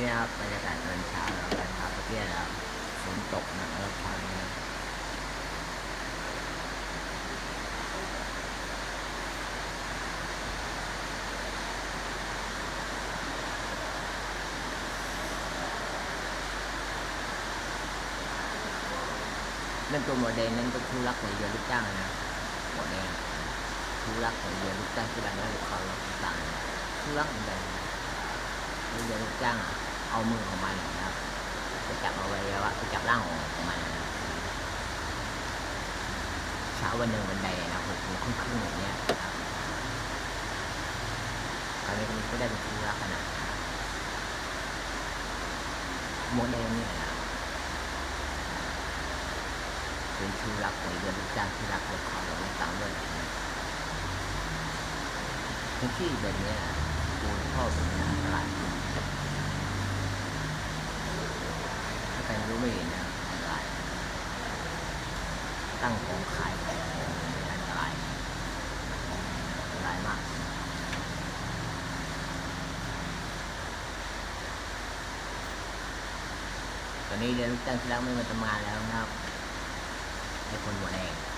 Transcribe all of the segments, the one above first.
นี่ครับบรรยากาศตอนเช้าแล้วตอนเช้าประเทศแล้วฝนตกหนักแล้วเช้านี้นั่นตัวหมอแดงนั่นก็คู่รักของเรือลูกจ้างนะหมอแดงคู่รักของเรือลูกจ้างที่รักและลูกค้าเราต่างๆคู่รักเหมือนกันเรือลูกจ้างอะ เอามือของมันนะครับไปจับเอาไว้ว่าไปจับร่างของมันเช้าวันหนึ่งวันใดนะหกโมงครึ่งครึ่งอย่างเงี้ยนะครับคราวนี้มันก็ได้เป็นคู่รักกันนะหมอแดงเนี่ยนะเป็นชูรักของเรือลูกจ้างที่รักและขอเราไม่ตามด้วยนะพื้นที่แบบนี้ปูนท่อเป็นอันตรายถ้าใค รู้ไม่เห็นนะอันตรายตั้งของขายของอันตรายอันตรายมากตอนนี้เรือลูกจ้างที่รักไม่มาทำงานแล้วนะครับให้คนหัวแดง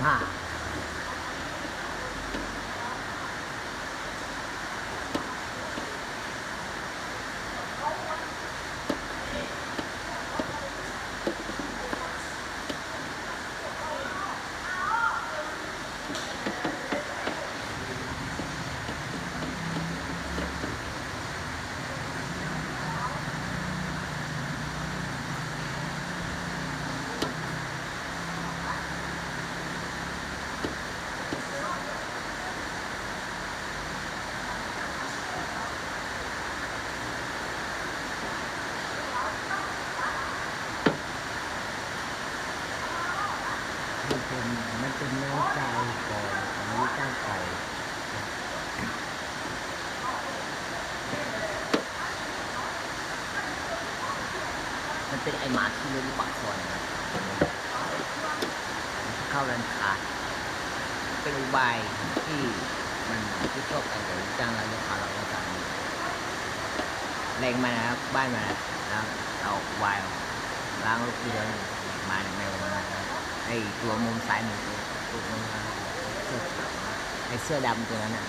Ha! เป็นไอหมาที่เลี้ยงปากซอยนะเข้าร้านค้าเป็นอุบายที่มันที่ชอบกันกับลูกจ้างแล้วลูกค้าเราก็ทำแรงมานะครับบ้านมานะครับเอาวายล้างลูกเดินมาในแมวมานะครับไอตัวมุมซ้ายมือตัวตัวมุมซ้ายเสื้อเขียวนไอเสื้อดำตัวนั้นน่ะ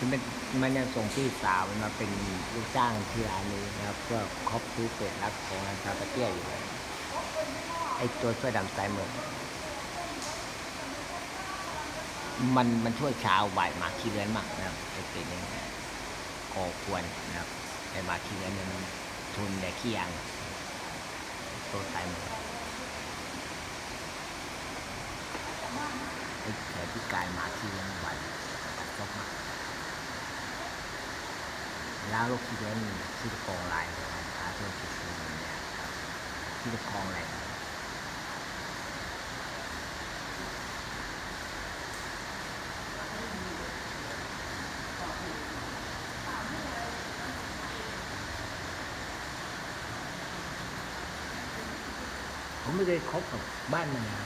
มันเป็นมันยังส่งพี่สาวมันมาเป็นลูกจ้างที่ร้านนี้นะครับเพื่อครอบซื้อเป็ดรักของร้านชาปาเตี้ยอยู่เลยไอตัวเสื้อดำซ้ายเมือมันมันช่วยชาวบ่ายมาขี้เลื้อนมากนะครับไอ้เป็ดนี่ก่อควรนะครับไอมาขี้เลื้อนมันทุนแต่ขี้ยางตัวซ้ายเมือไอแผลพิการมาขี้เลื้อนบ่ายตัดซอกมาก แล้วลูกที่เล่นที่ตะกองลายนะครับอาเซียนที่สุดเนี่ยครับที่ตะกองแหล่งผมไม่เคยคบกับบ้านมันนะ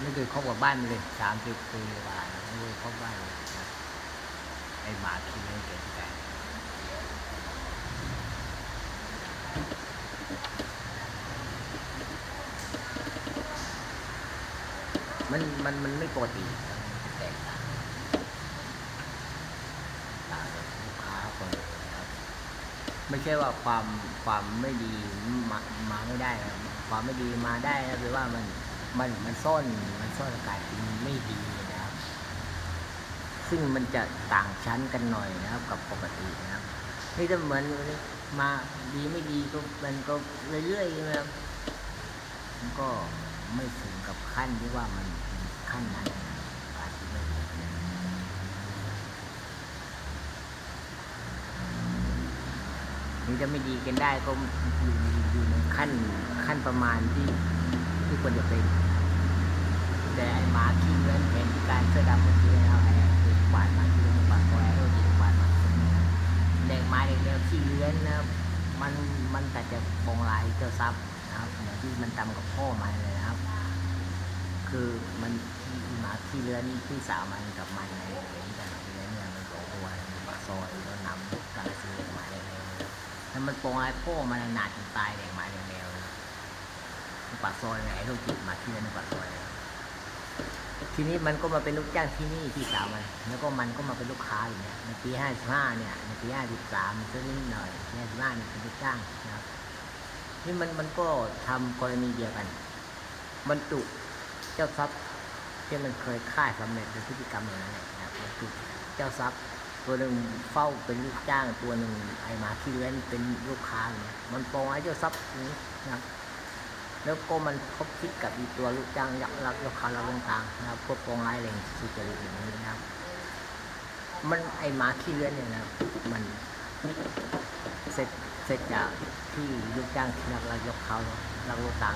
ไม่เคยคบกับบ้านมันเลยสามสิบปีกว่าไม่เคยคบบ้านเลย ไอหมาขี้เล่นเก่งแต่มันมันมันไม่ปกติมันแตกต่างต่างจากลูกค้าคนนะครับ ไม่ใช่ว่าความความไม่ดีมามาไม่ได้นะความไม่ดีมาได้นะหรือว่ามันมันมันซ่อนมันซ่อนอากาศมันไม่ดี ซึ่งมันจะต่างชั้นกันหน่อยนะครับ กับปกตินะครับนี่จะเหมือนมาดีไม่ดีก็มันก็เรื่อยๆนะครับมันก็ไม่ถึงกับขั้นที่ว่ามันขั้นนั้นอาจจะไม่ถึงนี่จะไม่ดีกันได้ก็อยู่อยู่ในขั้นขั้นประมาณที่ที่ควรจะเป็นแต่ไอ้หมาขี้เลื้อนเป็นการเสื้อดำเมื่อกี้นะครับ ม้แดงแนวขี้เลื้อนนะครับมันมันแต่จะปองลายเจ้าทรัพย์นะครับเหมือนที่มันทำกับพ่อมันเลยนะครับ คือมันหมาขี้เลื้อนพี่สาวมันกับมันในเห็นกันขี้เลื้อนเนี่ยมันสองตัวมันปากซอยแล้วนำกาลสีแดงไม้แดงแนวเลยแล้วมันปองลายพ่อมันหนาจนตายแดงไม้แดงแนวปากซอยไงไอ้โรคจิตมาขี้เลื้อนปากซอย ทีนี้มันก็มาเป็นลูกจ้างที่นี่ที่สาวมันแล้วก็มันก็มาเป็นลูกค้าอยู่เนี่ยในปีห้าสิบห้าเนี่ยในปีห้าสิบสามซื้อนิดหน่อยห้าสิบห้าเนี่ยเป็นลูกจ้างนะครับนี่มันมันก็ทำกรณีเดียวกันบรรจุเจ้าทรัพย์ที่มันเคยฆ่าสำเร็จในพฤติกรรมอย่างนั้นนะครับบรรจุเจ้าทรัพย์ตัวหนึ่งเฝ้าเป็นลูกจ้างตัวหนึ่งไอหมาขี้เลื้อนเป็นลูกค้าเนี่ยมันปองไอ้เจ้าทรัพย์นี้นะครับ แล้วก็มันคบคิดกับอีตัวลูกจ้างยักษ์รักยกขาเราลงทางนะครับพวกกองร้ายแรงสุจริตอย่างนี้นะครับ มันไอหมาขี้เลื่อนเนี่ยนะมันเสร็จเสร็จจากที่ลูกจ้างนักรักยกเขาเราลงทาง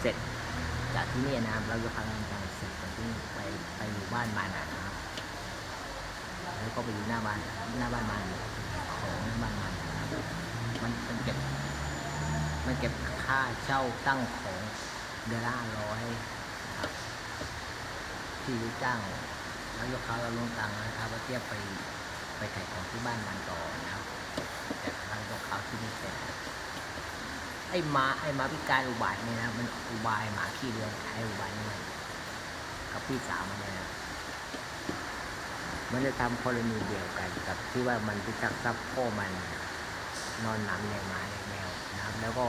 เสร็จจากที่นี่นะครับเรายกเขาลงทางเสร็จจากที่นี่ไปไปอยู่บ้านมันนะครับแล้วก็ไปอยู่หน้าบ้านหน้าบ้านมันของหน้าบ้านมันนะครับมันมันเก็บ มันเก็บค่าเช่าตั้งของเดือนละร้อยครับที่ลูกจ้างแล้วยกเขาเราลงตังค์นะครับว่าเทียบไปไปขายของที่บ้านมันต่อนะครับ แต่ทางยกเขาที่นี่เสร็จไอ้หมาไอ้หมาพิการอุบาทเนี่ยนะมันอุบายหมาขี้เรือนใช้อุบายนี่มันกับพี่สาวมันเนี่ยนะมันจะทำกรณีเดียวกันกับที่ว่ามันไปจักทรัพย์พ่อมันนอนหนำในหมาใน แล้วก็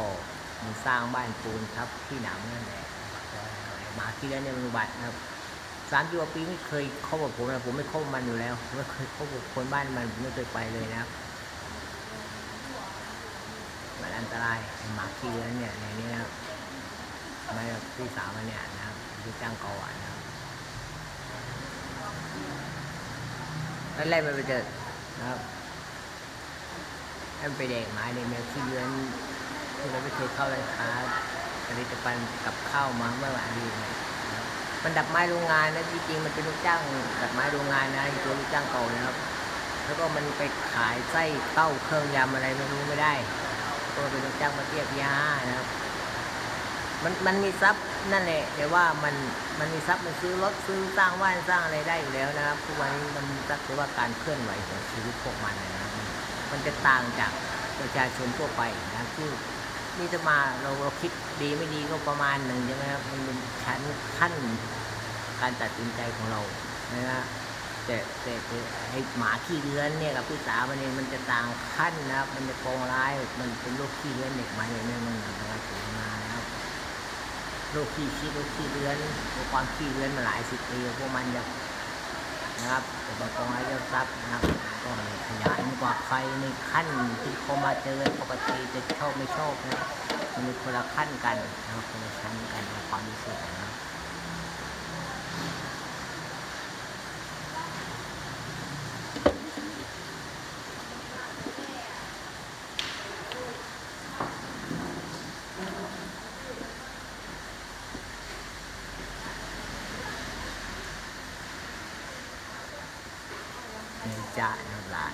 มันสร้างบ้านปูนทับที่หนำนั่นแหละหมาที่แล้วเนี่ยมันอุบัตินะครับสามสิบกว่าปีไม่เคยเข้ากับผมนะผมไม่เข้ามันอยู่แล้วไม่เคยเข้ากับคนบ้านมันไม่เคยไปเลยนะครับมันอันตรายหมาขี้เลื้อนเนี่ยในนี้นะครับไม่พี่สาวมันเนี่ยนะครับที่จ้างเกาอะนะครับแล้วไล่มันไปเจอนะครับให้มันไปแดกไม้ในแมวขี้เลื้อน ที่เราไม่เคยเข้าร้านค้าผลิตภัณฑ์กับข้าวมาเมื่อวานนี้นะมันดับไม้โรงงานนะจริงๆมันเป็นลูกจ้างดับไม้โรงงานนะไอ้ตัวลูกจ้างเก่านะครับ แล้วก็มันไปขายไส้เต้าเครื่องยำอะไรไม่รู้ไม่ได้ ก็เป็นลูกจ้างมาเทียบยานะครับ มันมันมีทรัพย์นั่นแหละ แต่ว่ามันมันมีทรัพย์มันซื้อรถซื้อสร้างบ้านสร้างอะไรได้อยู่แล้วนะครับทุกวันนี้มันมีทรัพย์แต่ว่าการเคลื่อนไหวของชีวิตพวกมันนะครับมันจะต่างจากประชาชนทั่วไปนะครับที่ นี่จะมาเราเราคิดดีไม่ดีก็ประมาณหนึ่งใช่ไหมครับมันเป็นชั้นขั้นการตัดสินใจของเรานะฮะแต่แต่แต่ไอหมาขี้เลื้อนเนี่ยกับพี่สาวมันเนี่ยมันจะต่างขั้นนะครับมันจะโกงร้ายมันเป็นโรคขี้เลื้อนเด็กมาเนี่ยเนี่ยมันนะครับถึงมานะครับโรคขี้ชี้โรคขี้เลื้อนคความขี้เลื้อนมาหลายสิบปีพวกมันจะ นะครับแต่บางกองร้ายทรัพย์นะครับก็ขยายมากกว่าใครในขั้นที่เขามาเจอปกติจะชอบไม่ชอบนะมันมีคนละขั้นกันนะครับคนละชั้นกันในความรู้สึกนะครับ นี่จ้านะครับหลาน